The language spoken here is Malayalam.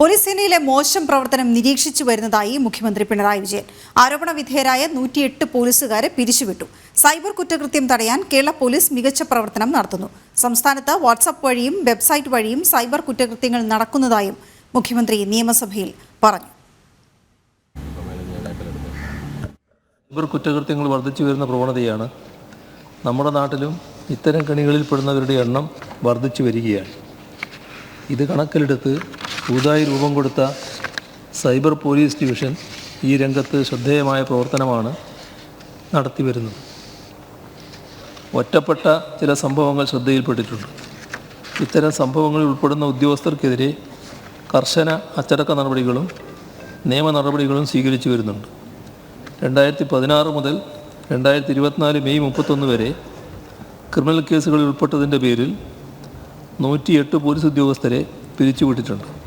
പോലീസ് സേനയിലെ മോശം പ്രവർത്തനം നിരീക്ഷിച്ചു വരുന്നതായി മുഖ്യമന്ത്രി പിണറായി വിജയൻ. ആരോപണ വിധേയരായ നൂറ്റിയെട്ട് പോലീസുകാരെ പിരിച്ചുവിട്ടു. സൈബർ കുറ്റകൃത്യം തടയാൻ കേരള പോലീസ് മികച്ച പ്രവർത്തനം നടത്തുന്നു. സംസ്ഥാനത്ത് വാട്സപ്പ് വഴിയും വെബ്സൈറ്റ് വഴിയും സൈബർ കുറ്റകൃത്യങ്ങൾ നടക്കുന്നതായും മുഖ്യമന്ത്രി നിയമസഭയിൽ പറഞ്ഞു. സൈബർ കുറ്റകൃത്യങ്ങൾ വർദ്ധിച്ചു വരുന്ന പ്രവണതയാണ് നമ്മുടെ നാട്ടിലും ഇത്തരം കണികളിൽ പെടുന്നവരുടെ എണ്ണം വർദ്ധിച്ചു വരികയാണ്. ഇത് കണക്കിലെടുത്ത് പുതുതായി രൂപം കൊടുത്ത സൈബർ പോലീസ് ഡിവിഷൻ ഈ രംഗത്ത് ശ്രദ്ധേയമായ പ്രവർത്തനമാണ് നടത്തിവരുന്നത്. ഒറ്റപ്പെട്ട ചില സംഭവങ്ങൾ ശ്രദ്ധയിൽപ്പെട്ടിട്ടുണ്ട്. ഇത്തരം സംഭവങ്ങളിൽ ഉൾപ്പെടുന്ന ഉദ്യോഗസ്ഥർക്കെതിരെ കർശന അച്ചടക്ക നടപടികളും നിയമ നടപടികളും സ്വീകരിച്ചു വരുന്നുണ്ട്. രണ്ടായിരത്തി പതിനാറ് മുതൽ രണ്ടായിരത്തി ഇരുപത്തിനാല് മെയ് മുപ്പത്തൊന്ന് വരെ ക്രിമിനൽ കേസുകളിൽ ഉൾപ്പെട്ടതിന്റെ പേരിൽ നൂറ്റിയെട്ട് പോലീസ് ഉദ്യോഗസ്ഥരെ പിരിച്ചുവിട്ടിട്ടുണ്ട്.